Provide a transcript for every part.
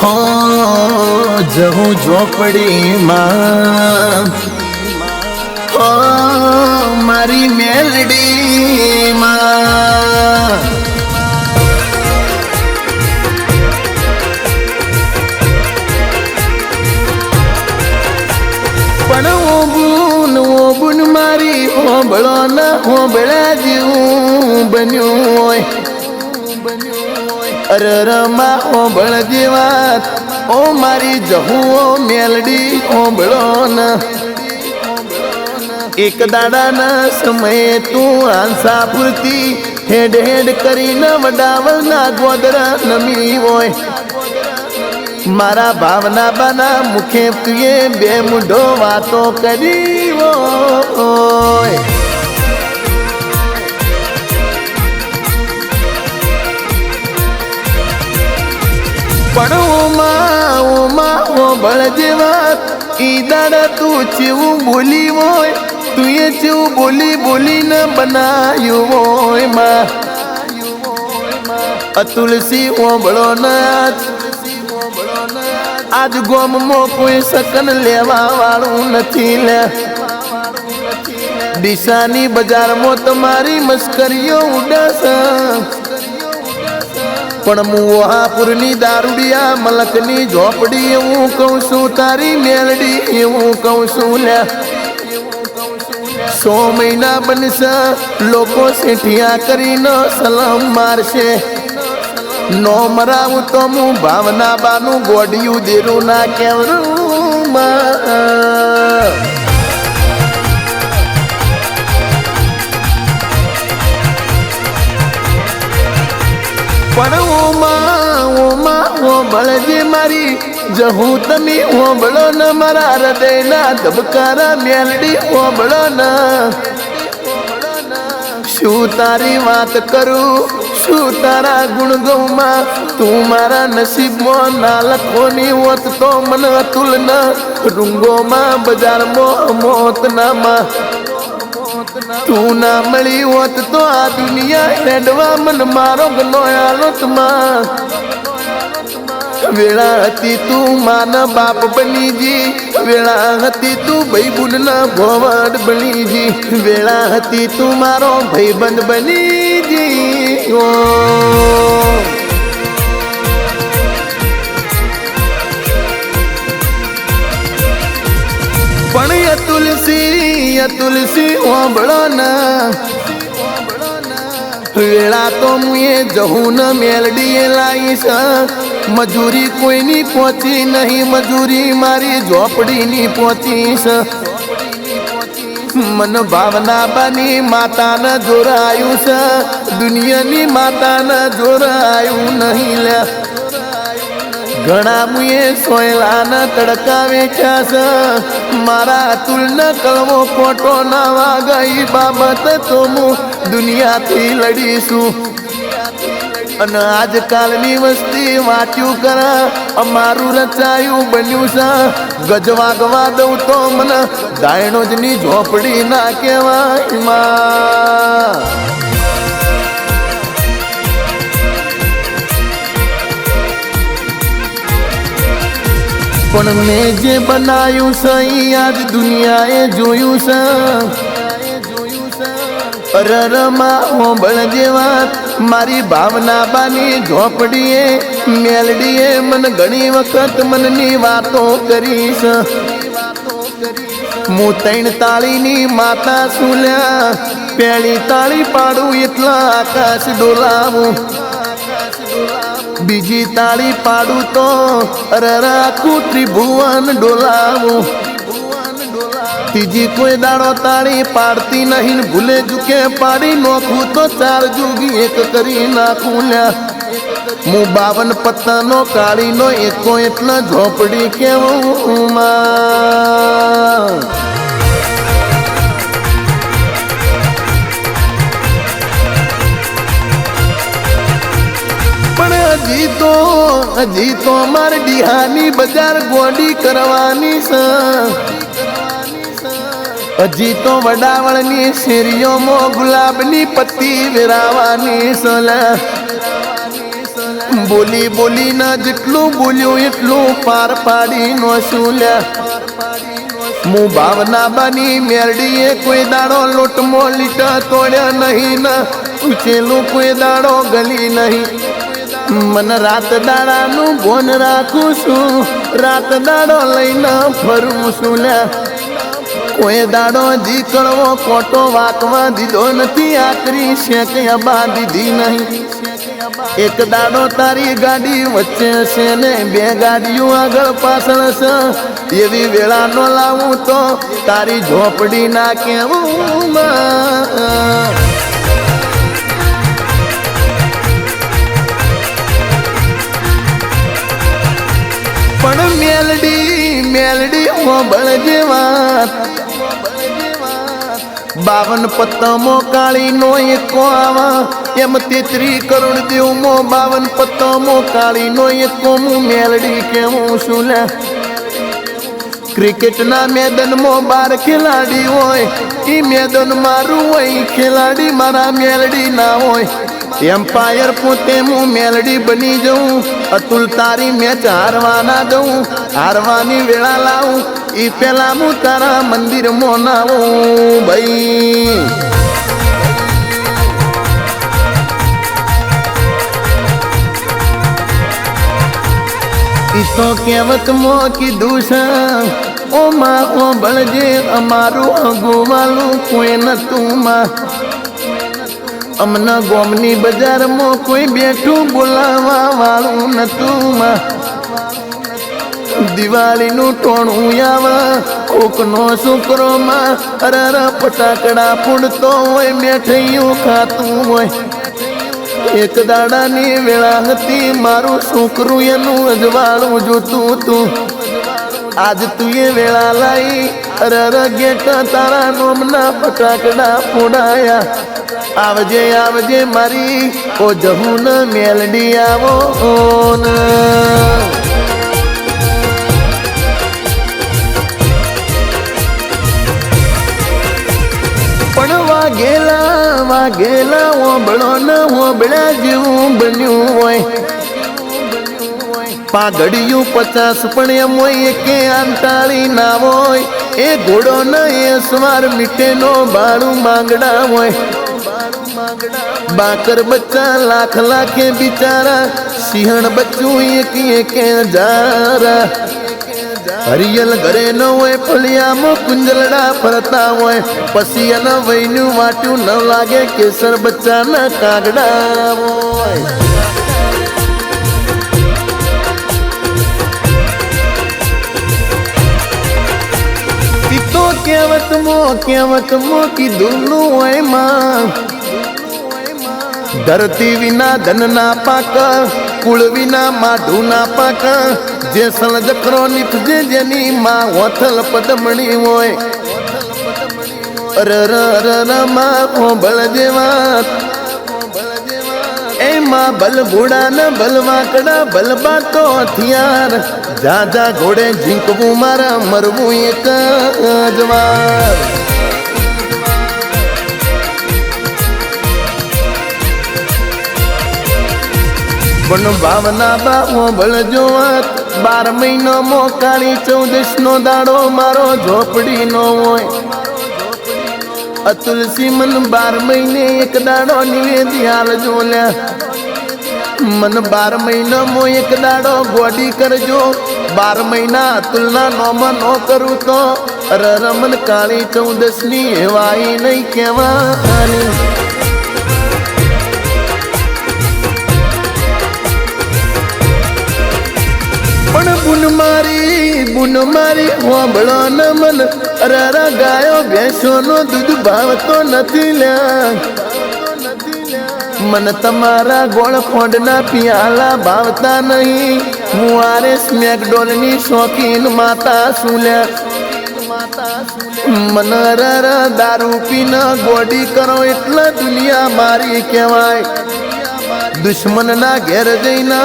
હો જહું ઝોપડીમાં, હો, મારી મેલડીમાં. પણ ઓબુન ઓબુન મારી હોબળો ના હોબળા જેવું બન્યું હોય. અરરમાં હોબળ જેવાત, ઓ મારી જહું ઓ મેલડી હોબળો ન એક દાડાના સમયે તું આંસા પૂરતી, હેડ હેડ કરીને વડાવના ગોદરા નમી હોય. મારા ભાવના બાના મુખે તુએ બે મુઢો વાતો કરી હોય. પણ જેવા ચેવું બોલી હોય તું ચેવું બોલી બોલીને બનાયું હોય અતુલસી ઓબળો આજ ગોમમાં કોઈ સકન લેવા વાળું નથી લે દિશાની બજારમાં તમારી મસ્કરીઓ ઉડાશે. પણ મુહાપુરની દારૂડિયા, મલકની ઝોપડી એવું કહું છું, તારી મેલડી એવું કહું છું, લે. સો મહિના બનશે, લોકો શેઠિયા કરીને સલામ મારશે. નો મરાવું તો હું ભાવના બાનું ગોડિયું દેરું ના કેવરું માં પણ ઓમાં ઓમાં ઓ બળજે મારી જહું તમે ઓબળો ન, મારા હૃદયના ધબકારા મેલડી ઓબળો ન. શું તારી વાત કરું? શું તારા ગુણગૌમાં તું મારા નસીબમાં ના લખોની હોત તો મને અતુલ ન. રૂંગોમાં, બજારમાં મોત નામાં તું ના મળી હોત તો આ દુનિયા હેડવા મન મારો ગનો આલોતમાં. વેળા હતી તું માન બાપ બની જી વેળા હતી તું ભાઈ બુલના ના બનીજી. વેળા હતી તું મારો ભાઈબંધ બની જી ઓ. પણ એ તુલસી એ તુલસી ઓબળો વેળા તો મુએ જહું ન મેલડીએ લાવીશ. મજૂરી કોઈની પહોંચી નહીં, મજૂરી મારી ઝોપડીની પહોંચીશ. મન ભાવના બની માતાને જોરાયું છે. દુનિયાની માતાને જોરાયું નહીં લે. ઘણા મુએ સોયલાના તડકા વેચ્યા છે મારા અતુલને કલમો ખોટો ના વાગઈ બાબત તો હું દુનિયાથી લડીશું. અને આજકાલની વસ્તી વાંચ્યું કરા, અમારું રચાયું બન્યું છે ગજવાગવા દઉં તો મને દાયણો જ ની ઝોપડી ના કહેવાયમાં પણ મેં જે બનાવ્યું છે આજ દુનિયાએ જોયું છે. અરરમાં હોંભળ જેવા મારી ભાવના બાની ઝોપડીએ, મેલડીએ મન ઘણી વખત મનની વાતો કરી છે. હું ત્રણ તાળીની માતા સુલ્યા પેલી તાળી પાડું, એટલા આકાશ ડોલાવું. બીજી તાળી પાડું તો અરે રાખું ત્રિભુવન ડોલાવું. ત્રીજી કોઈ દાડો તાળી પાડતી નહીં, ભૂલે ચૂકે પાડી નોખું તો ચાર જુગી એક કરી નાખું લ્યા. હું બાવન પત્તાનો કાળીનો એકો એટલા ઝોપડી કેવું માં? હજી તો હજી તો અમારે ડીહાની બજાર ગોડી કરવાની છે. હજી તો વડાવળની શેરીઓમાં ગુલાબની પત્તી વેરાવાની સલા બોલી બોલી ના જેટલું બોલ્યું એટલું પાર પાડી નો શુલ્યા હું ભાવના બની મેરડીએ કોઈ દાડો લોટમો લીટા તોડ્યા નહીં ના ઉચેલું કોઈ દાડો ગલી નહીં. મન રાત દાડાનું બોન રાખું છું. રાત દાડો લઈને ફરું છું ને કોઈ દાડો જી ખોટો વાંકવા દીધો નથી. આકરી શેક બા દીધી નહીં. એક દાડો તારી ગાડી વચ્ચે છે ને બે ગાડીઓ આગળ પાછળ છે. એવી વેળા નો લાવું તો તારી ઝોપડી ના કેવું પણ મેલડી મેલડી હોબળ જેવા. બાવન પત્તમો કાળી નો એકો આવા. એમ તેત્રી કરોડ દેવમો, બાવન પત્તમો કાળી નો એકો મેલડી કેવું છું લે. ક્રિકેટના મેદાનમાં બાર ખેલાડી હોય એ મેદાન મારું હોય, ખેલાડી મારા મેલડી ના હોય. એમ્પાયર પોતે હું મેલડી બની જઉં. અતુલ તારી મેચ હારવાના દઉં. હારવાની વેળા લાવું. ઈ પેલા હું તારા મંદિરમાં નાવું ભાઈ. તો કહેવત મો કીધું છે, ઓ મા, ઓ બળજે અમારું અગુવાલું કોઈ નતું માં. અમના ગોમની બજારમાં કોઈ બેઠું બોલાવા વાળું નતું દિવાળીનું ટોણું આવે કોકનો છોકરો માં. અરર ફટાકડા ફૂડતો હોય, મેઠૈયું ખાતું હોય. એક દાડાની વેળા હતી, મારું છોકરું એનું અજવાળું જોતું હતું આજ તું એ વેળા લાઈ, અરર ગેટ તારા નોમના ફટાકડા ફોડાયા. આવજે આવજે મારી, ઓ જહુન મેલડી આવો, ઓન. પણ વાઘેલા વાઘેલા ઓબળો ન હોબળ્યા જેવું બન્યું હોય. પાઘડિયું પચાસ, પણ એમ હોય કે આંતાળી ના હોય. એ ઘોડો ન એ સ્વાર મીઠેનો ભાડું માંગડા હોય. બાકર બચ્ચા લાખ લાખે બિચારા, સિંહણ બચ્ચું એક એક હજારા. હરિયલ ઘરે ન હોય, ફળિયામાં કુંજલડા ફરતા હોય. પછી એના વૈનું વાટ્યું ન લાગે, કેસર બચ્ચાના કાગડા હોય. કહેવત મો કહેવત મો કીધું હોય ધરતી વિના ધન ના પાક, કુળ વિના માઢું ના પાક. જે સળજકરો નીપજે જેની માં હોથલ પદમણી હોય. અર ર ર ર એમાં બલ ઘોડા ને બલ વાકડા બલ હથિયાર. જા જા, ઘોડે ઝીંકવું મારા, મરવું એક પણ ભાવના બાવો બળજો વાત બાર મહિનો મોકાળી ચૌદશ નો દાડો મારો ઝોપડી નો હોય. અતુલ મન બાર મહિને એક દાડો નિવેદી હાલ જોલ્યા. મન બાર મહિનો મો એક દાડો ગોડી કરજો. બાર મહિના અતુલના નોમાં નો કરું તો. રમન કાળી ચૌદશની એવાઈ નહીં કહેવાની. પણ બુન મારી બુન મારી હોબળો ન મન. રારા ગાયો ભેંસો નો દૂધ ભાવતો નથી લ્યા મન તમારા ગોળ ખોંડના પિયાલા ભાવતા નહીં. હું આરએસ મેકડોલની શોખીન માતા સુલ્યા મન અરર દારૂ પીને ગોડી કરો એટલે દુનિયા મારી કહેવાય. દુશ્મનના ઘેર જઈને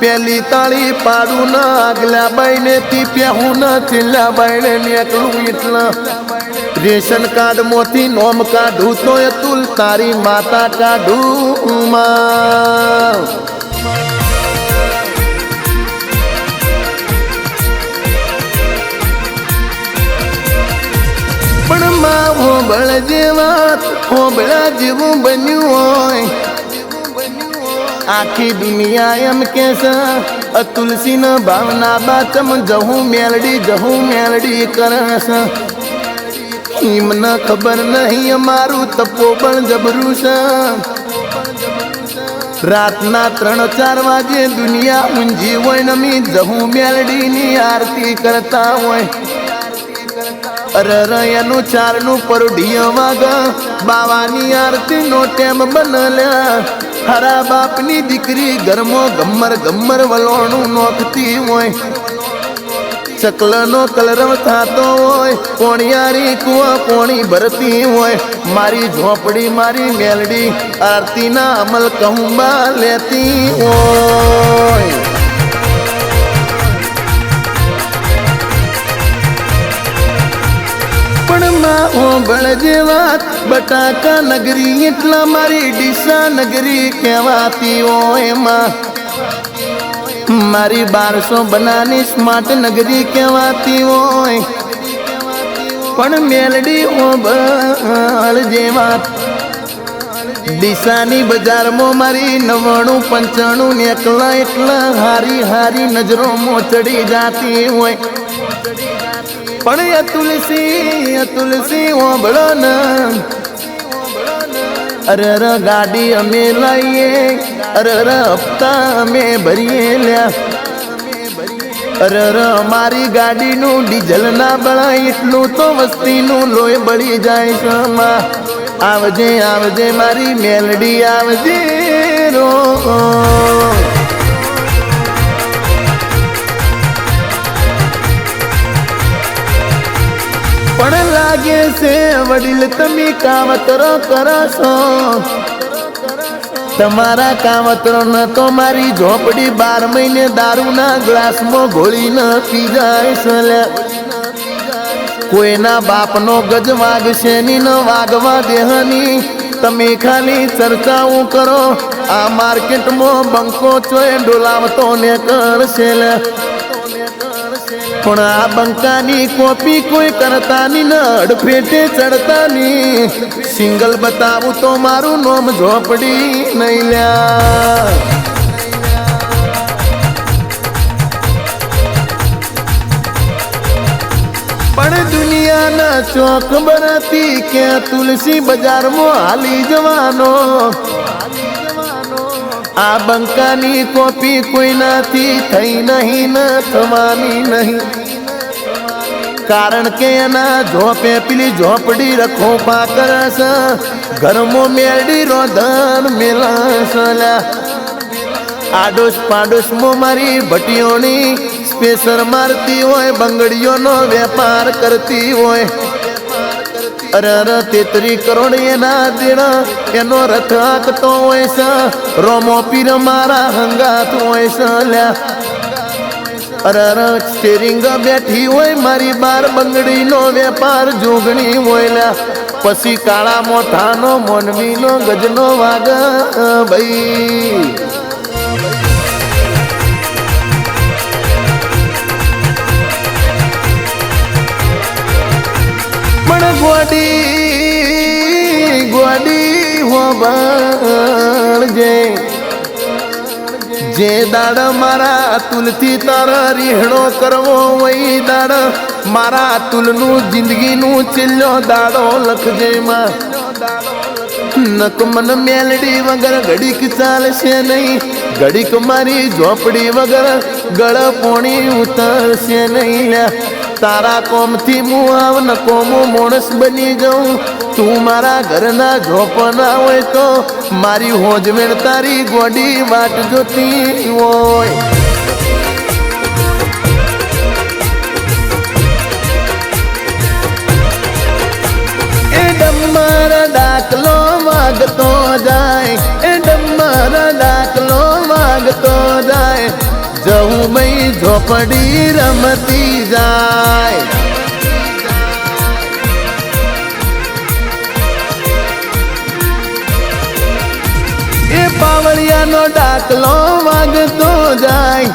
પેલી તાળી પાડું ના, આગલા બાઈને તી પહેવું ના, છેલ્લા બાઈને નીકળું એટલા રેશન કાર્ડ મોથી નોમ કાઢું તો અતુલ તારી માતા કાઢું માં. પણ માં હોબળ જેવા, હોબળા જેવું બન્યું હોય. આખી દુનિયા એમ કે છે અ તુલસી ન ભાવના બાચમ જહું મેલડી જહું મેલડી કરસ છે. એમને ખબર નહીં અમારું તપો પણ જબરું છે. રાતના ત્રણ ચાર વાગે દુનિયા ઊંઝી હોય નમી જહું મેલડીની આરતી કરતા હોય. અરે એનું ચારનું પરુઢિય વાગ. બાવાની આરતી નો ટેમ બનલ્યા. હરા બાપની દીકરી ગરમો ગમર ગમ્મર વલોણું નોખતી હોય. ચકલનો કલરવ થતો હોય કોણિયારી કુવા કોણી ભરતી હોય. મારી ઝોપડી, મારી મેલડી આરતીના અમલ કહુંબા લેતી હોય. પણ ઓબળ જેવા બટાકા નગરી એટલા મારી ડીસા નગરી કહેવાતી એમાં. મારી બારસો બનાની સ્માર્ટ નગરી કહેવાતી હોય. પણ મેલડી ઓબળ જેવા ડીસાની બજારમાં મારી નવાણું પંચાણું ને એકલા એકલા હારી હારી નજરોમાં ચડી જાતી હોય. પણ એ તુલસી તુલસી ઓબળો ને અરે અરે ગાડી અમે લાવીએ અરે અરે હપ્તા અમે ભરીએ લ્યા. અરે અરે મારી ગાડીનું ડીઝલ ના બળાય, એટલું તો વસ્તીનું લોહી બળી જાય છે આવજે આવજે મારી મેલડી, આવજે રો લાગે છે વડીલ, તમે કાવતરો કરો છો. તમારા કાવતરો ન તો મારી ઝોપડી બાર મહિને દારૂના ગ્લાસમાં ઘોળીને પી જાય છે. કોઈના બાપનો ગજ વાગશે ની ન વાગવા દેહની. તમે ખાલી ચર્ચાઓ કરો, આ માર્કેટમાં બંકો ચોય ડોલાવતો ને કરશે પણ આ બંકાની કોપી કોઈ કરતાની, નડ ફેટે ચડતાની. સિંગલ બતાવું તો મારું નોમ ઝોપડી નહીં લ્યા. પણ દુનિયાના ચોક બરાતી ક્યાં તુલસી બજારમાં હાલી જવાનો. આ બંકાની કોપી કોઈનાથી થઈ નહીં, ન થવાની નહીં. કારણ કે એના ઝોપે પેલી ઝોપડી રખો પાકરસ ઘરમાં મેરડી રોધન મેલાસલા આડોશ પાડોશમાં મારી ભટીઓની સ્પેસર મારતી હોય, બંગડીઓનો વેપાર કરતી હોય. અરે અરે તેત્રી કરોડ એના દેણા, એનો રથ હાંકતો હોય છે. રોમો પીર મારા હંગાત હોય છે લ્યા અરે સ્ટેરિંગ બેઠી હોય, મારી બાર બંગડીનો વેપાર જોગણી હોય લ્યા પછી કાળા મોઠાનો મોનવીનો ગજનો વાગ ભાઈ. પણ ગોડી ગોડી હોબળજે જે. દાડ મારા તુલથી તાર રીહણો કરવો વહી દાડ, મારા તુલનું જિંદગીનું ચિલ્લો દાડો લખજે માં. નક મન મેલડી વગર ઘડીક ચાલશે નહીં, ઘડીક મારી ઝોપડી વગર ગળ પોણી ઉતરશે નહીં તારા કોમથી હું આવ ન કોમો માણસ બની જાઉં. તું મારા ઘરના ઝોપના હોય તો મારી હોજવેણ તારી ગોડી વાટ જોતી હોય. જવું મય ઝોપડી રમતી જાય. એ પાવળિયાનો ડાકલો વાગતો જાય,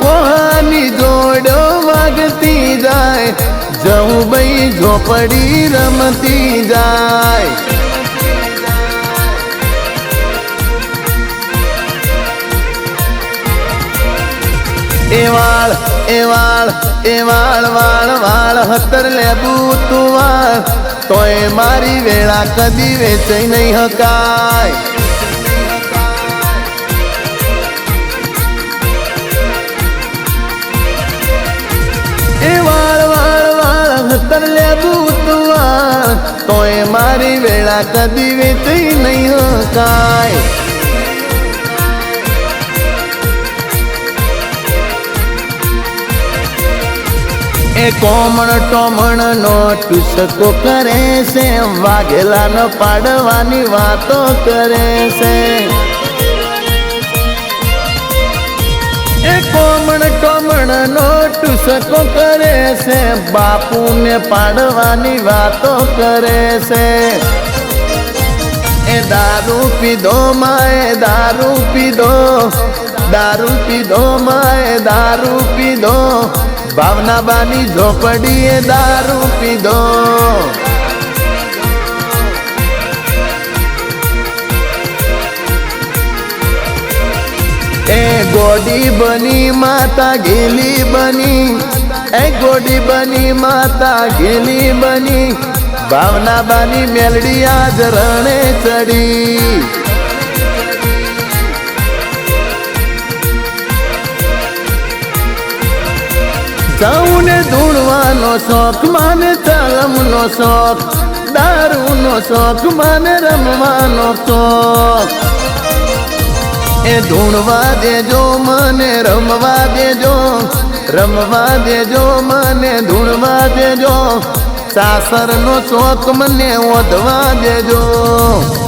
કોહાની જોડો વાગતી જાય, જવું ભાઈ ઝોપડી રમતી જાય. એ વાળ એ વાળ એ વાળ વાળ વાળ હતર લેબુ તું વાળ. તોય મારી વેળા કદી વેચાઈ નહીં હકાય. એ વાળ વાળ વાળ હતર લેબુ તું વાળ. તોય મારી વેળા કદી વેચાઈ નહીં હકાય. એ કોમણ ટોમણ નો ટુસકો કરે છે વાઘેલા ન પાડવાની વાતો કરે છે. એ કોમણ ટોમણ નો ટુસકો કરે છે, બાપુને પાડવાની વાતો કરે છે. એ દારૂ પીધો માએ, દારૂ પીધો દારૂ પીધો માએ, દારૂ પીધો. ભાવના બાની ઝોપડીએ દારૂ પીધો. એ ગોડી બની, માતા ગેલી બની. એ ગોડી બની, માતા ગેલી બની. ભાવના બાની મેલડી આજ રણે ચડી. જાઉં ને ધૂણવાનો શોખ, માને ચાલમનો શોખ, દારૂનો શોખ, માને રમવાનો શોખ. એ ધૂણવા દેજો, મને રમવા દેજો રમવા દેજો, મને ધૂણવા દેજો, સાસરનો શોખ મને ઓધવા દેજો.